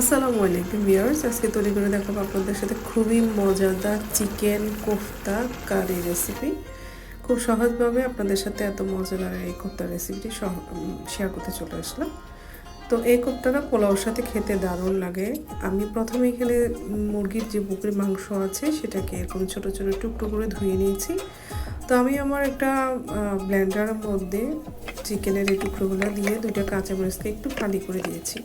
আসসালামু আলাইকুম ভিউয়ার্স, আজকে তৈরি করে দেখাবো আপনাদের সাথে খুবই মজাদার চিকেন কোফতা কারি রেসিপি। খুব সহজভাবে আপনাদের সাথে এত মজাদার এই কোফতার রেসিপিটি শেয়ার করতে চলে আসলাম। তো এই কোফতাটা পোলাওর সাথে খেতে দারুণ লাগে। আমি প্রথমে এখানে মুরগির যে বুকের মাংস আছে, সেটাকে এরকম ছোটো ছোটো টুকরো করে ধুয়ে নিয়েছি। তো আমি আমার একটা ব্লেন্ডারের মধ্যে চিকেনের এই টুকরোগুলো দিয়ে দুইটা কাঁচামরিচকে একটু ফালি করে দিয়েছি।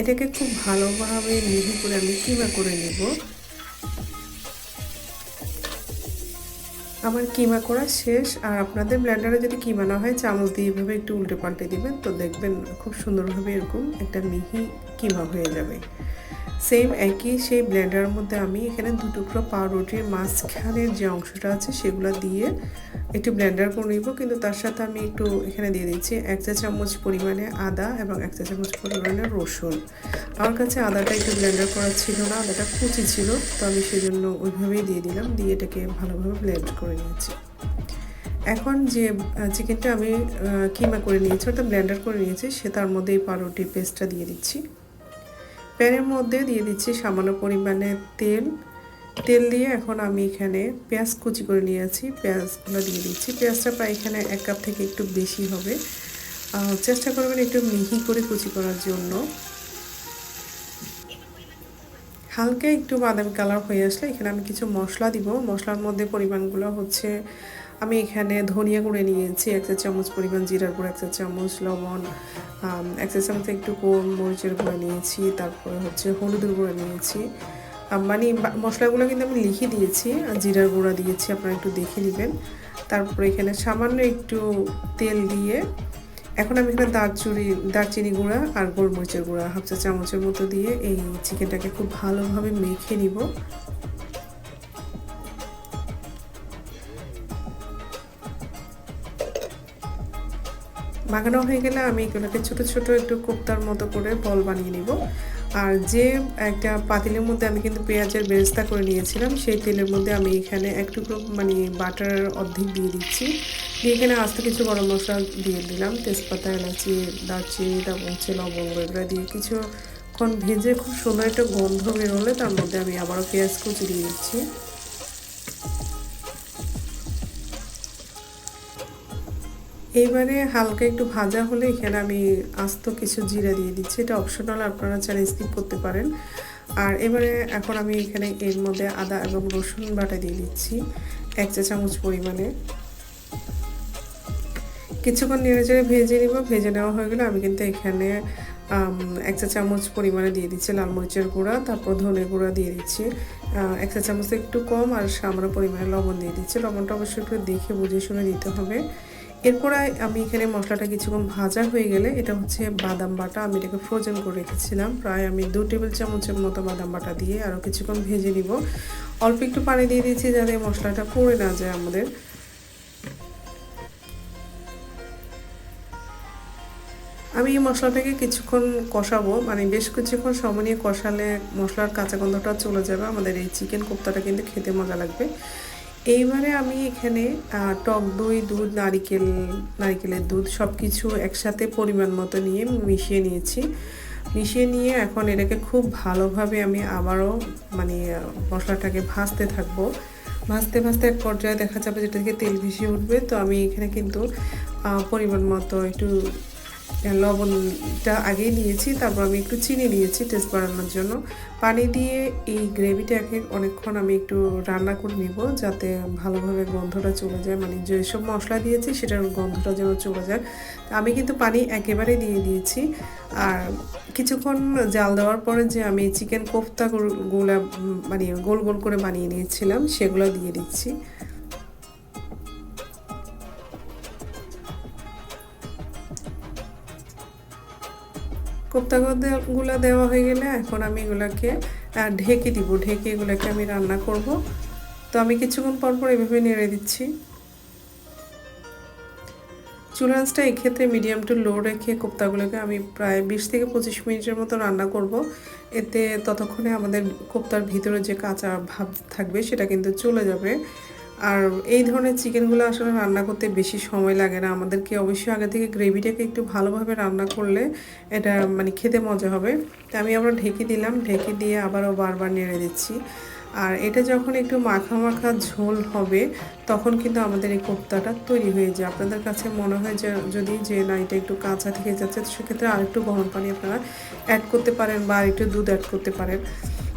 এটাকে খুব ভালোভাবে মিহি করে আমি কিমা করে নেব। আমার কিমা করা শেষ, আর আপনাদের ব্ল্যান্ডারে যদি কিমা না হয়, চামচ দিয়ে এভাবে একটু উল্টে পাল্টে দিবেন, তো দেখবেন খুব সুন্দরভাবে এরকম একটা মিহি কিমা হয়ে যাবে। সেম একই সেই ব্লেন্ডারের মধ্যে আমি এখানে দু টুকরো পাউরুটির মাঝখানের যে অংশটা আছে, সেগুলো দিয়ে একটু ব্লেন্ডার করে নিব, কিন্তু তার সাথে আমি একটু এখানে দিয়ে দিচ্ছি এক চা চামচ পরিমাণে আদা এবং এক চা চামচ পরিমাণে রসুন। আমার কাছে আদাটা একটু ব্লেন্ডার করা ছিল না, আদাটা কুচি ছিল, তো আমি সেই জন্য ওইভাবেই দিয়ে দিলাম, দিয়ে এটাকে ভালোভাবে ব্লেন্ড করে নিয়েছি। এখন যে চিকেনটা আমি কিমা করে নিয়েছি, অর্থাৎ ব্লেন্ডার করে নিয়েছি, সে তার মধ্যে এই পাউরুটি পেস্টটা দিয়ে দিচ্ছি। প্যানের মধ্যে দিয়ে দিচ্ছি সামান্য পরিমাণে তেল তেল দিয়ে এখন আমি এখানে পেঁয়াজ কুচি করে নিয়েছি। পেঁয়াজগুলো দিয়ে দিচ্ছি। পেঁয়াজটা প্রায় এখানে এক কাপ থেকে একটু বেশি হবে। চেষ্টা করবেন একটু মিহি করে কুচি করার জন্য। হালকা একটু বাদামি কালার হয়ে আসলে এখানে আমি কিছু মশলা দিব। মশলার মধ্যে পরিমাণগুলো হচ্ছে, আমি এখানে ধনিয়া গুঁড়ে নিয়েছি, এক চা চামচ পরিমাণ জিরার গুঁড়ো, এক চা চামচ লবণ এক চা চামচ একটু মরিচের গুঁড়ো নিয়েছি, তারপরে হচ্ছে হলুদের গুঁড়ো নিয়েছি। মানে মশলাগুলো কিন্তু আমি লিখে দিয়েছি জিরার গুঁড়া দিয়েছি, আপনারা একটু দেখে নেবেন। তারপরে এখানে সামান্য একটু তেল দিয়ে, এখন আমি এখানে দারচুরি, দারচিনি গুঁড়া আর গোলমরিচের গুঁড়া, হাফ চা চামচের মতো দিয়ে এই চিকেনটাকে খুব ভালোভাবে মেখে নিব। মাখানো হয়ে গেলে আমি এগুলোকে ছোট ছোট একটু কোপ্তার মতো করে বল বানিয়ে নিব। আর যে একটা পাতিলের মধ্যে আমি কিন্তু পেঁয়াজের বেরেস্তা করে নিয়েছিলাম, সেই তেলের মধ্যে আমি এখানে একটুকু মানে বাটার অর্ধেক দিয়ে দিচ্ছি। দিয়ে এখানে আস্তে কিছু গরম মশলা দিয়ে দিলাম, তেজপাতা, এলাচি, দারচিনি তারপর হচ্ছে লবঙ্গ, এগুলো দিয়ে কিছুক্ষণ ভেজে খুব সুন্দর একটা গন্ধ বেরোলে তার মধ্যে আমি আবারও পেঁয়াজ কুচি দিয়ে দিচ্ছি। এইবারে হালকা একটু ভাজা হলে এখানে আমি আস্ত কিছু জিরা দিয়ে দিচ্ছি। এটা অপশনাল আপনারা চাইলে স্কিপ করতে পারেন। আর এবারে এখন আমি এখানে এর মধ্যে আদা এবং রসুন বাটা দিয়ে দিচ্ছি, এক চা চামচ পরিমাণে। কিছুক্ষণ নেড়ে চেড়ে ভেজে নিব। ভেজে নেওয়া হয়ে গেলে আমি কিন্তু এখানে এক চা চামচ পরিমাণে দিয়ে দিচ্ছি লাল মরিচের গুঁড়া, তারপর ধনে গুঁড়া দিয়ে দিচ্ছি। এক চা চামচ একটু কম আর সামান্য পরিমাণে লবণ দিয়ে দিচ্ছি। লবণটা অবশ্যই একটু দেখে বুঝে শুনে দিতে হবে। এরপর আমি এখানে মশলাটা কিছুক্ষণ ভাজা হয়ে গেলে এটা হচ্ছে বাদাম বাটা। আমি এটাকে ফ্রোজেন করে রেখেছিলাম। প্রায় আমি দু টেবিল চামচের মতো বাদাম বাটা দিয়ে আরও কিছুক্ষণ ভেজে নিব। অল্প একটু পানি দিয়ে দিয়েছি যাতে মশলাটা পড়ে না যায় আমাদের। আমি এই মশলাটাকে কিছুক্ষণ কষাবো। মানে বেশ কিছুক্ষণ সময় নিয়ে কষালে মশলার কাঁচা গন্ধটা চলে যাবে। আমাদের এই চিকেন কোপ্তাটা কিন্তু খেতে মজা লাগবে। এইবারে আমি এখানে টক দই, দুধ, নারিকেল, নারিকেলের দুধ সব কিছু একসাথে পরিমাণ মতো নিয়ে মিশিয়ে নিয়েছি। মিশিয়ে নিয়ে এখন এটাকে খুব ভালোভাবে আমি আবারও মানে মশলাটাকে ভাজতে থাকব। ভাজতে ভাজতে এক পর্যায়ে দেখা যাবে যেটা থেকে তেল ভেসে উঠবে। তো আমি এখানে কিন্তু পরিমাণ মতো একটু লবণটা আগেই দিয়েছি তারপর আমি একটু চিনি দিয়েছি টেস্ট বাড়ানোর জন্য। পানি দিয়ে এই গ্রেভিটাকে অনেকক্ষণ আমি একটু রান্না করে নিব যাতে ভালোভাবে গন্ধটা চলে যায়। মানে যেসব মশলা দিয়েছি সেটার গন্ধটা যেন চলে যায়। আমি কিন্তু পানি একেবারে দিয়ে দিয়েছি। আর কিছুক্ষণ জাল দেওয়ার পরে যে আমি চিকেন কোফতাগুলো মানে গোল গোল করে বানিয়ে নিয়েছিলাম, সেগুলো দিয়ে দিচ্ছি। কোপ্তাগুলো দেওয়া হয়ে গেলে এখন আমি এগুলোকে ঢেকে দিব। ঢেকে এগুলোকে আমি রান্না করব। তো আমি কিছুক্ষণ পর পর এভাবে নেড়ে দিচ্ছি। চুলান্সটা এক্ষেত্রে মিডিয়াম টু লো রেখে কোপ্তাগুলোকে আমি প্রায় বিশ থেকে পঁচিশ মিনিটের মতো রান্না করব। এতে ততক্ষণে আমাদের কোপ্তার ভিতরে যে কাঁচা ভাব থাকবে সেটা কিন্তু চলে যাবে। আর এই ধরনের চিকেনগুলো আসলে রান্না করতে বেশি সময় লাগে না। আমাদেরকে অবশ্যই আগে থেকে গ্রেভিটাকে একটু ভালোভাবে রান্না করলে এটা মানে খেতে মজা হবে। তা আমি আবার ঢেকে দিলাম। ঢেকে দিয়ে আবারও বারবার নেড়ে দিচ্ছি। আর এটা যখন একটু মাখা মাখা ঝোল হবে, তখন কিন্তু আমাদের এই কোপ্তাটা তৈরি হয়ে যায়। আপনাদের কাছে মনে হয় যে, যদি যে না, এটা একটু কাঁচা থেকে যাচ্ছে, সেক্ষেত্রে আরেকটু গরম পানি আপনারা অ্যাড করতে পারেন বা আরেকটু দুধ অ্যাড করতে পারেন।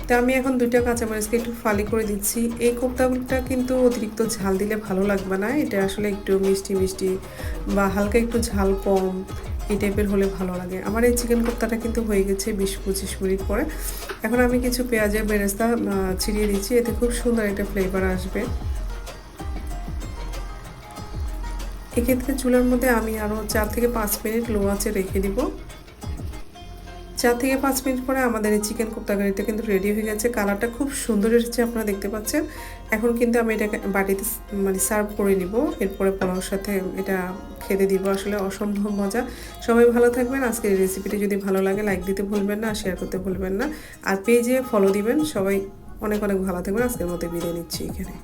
তা আমি এখন দুইটা কাঁচামরিচকে একটু ফালি করে দিচ্ছি। এই কোপ্তাগুলোটা কিন্তু অতিরিক্ত ঝাল দিলে ভালো লাগবে না। এটা আসলে একটু মিষ্টি মিষ্টি বা হালকা একটু ঝাল কম এই টাইপের হলে ভালো লাগে। আমার এই চিকেন কোপ্তাটা কিন্তু হয়ে গেছে বিশ পঁচিশ মিনিট পরে। এখন আমি কিছু পেঁয়াজের বেরেস্তা ছিটিয়ে দিচ্ছি। এতে খুব সুন্দর একটা ফ্লেভার আসবে। এক্ষেত্রে চুলার মধ্যে আমি আরও চার থেকে পাঁচ মিনিট লো আঁচে রেখে দিব। চার থেকে পাঁচ মিনিট পরে আমাদের এই চিকেন কোপ্তাকারিটা কিন্তু রেডি হয়ে গেছে। কালারটা খুব সুন্দর এসেছে, আপনারা দেখতে পাচ্ছেন। এখন কিন্তু আমি এটাকে বাটিতে মানে সার্ভ করে নিব। এরপরে পোলাওর সাথে এটা খেতে দিব। আসলে অসম্ভব মজা। সবাই ভালো থাকবেন। আজকের রেসিপিটি যদি ভালো লাগে লাইক দিতে ভুলবেন না শেয়ার করতে ভুলবেন না। আর পেজে ফলো দিবেন। সবাই অনেক অনেক ভালো থাকবেন। আজকের মতো বিদায় নিচ্ছি এখানে।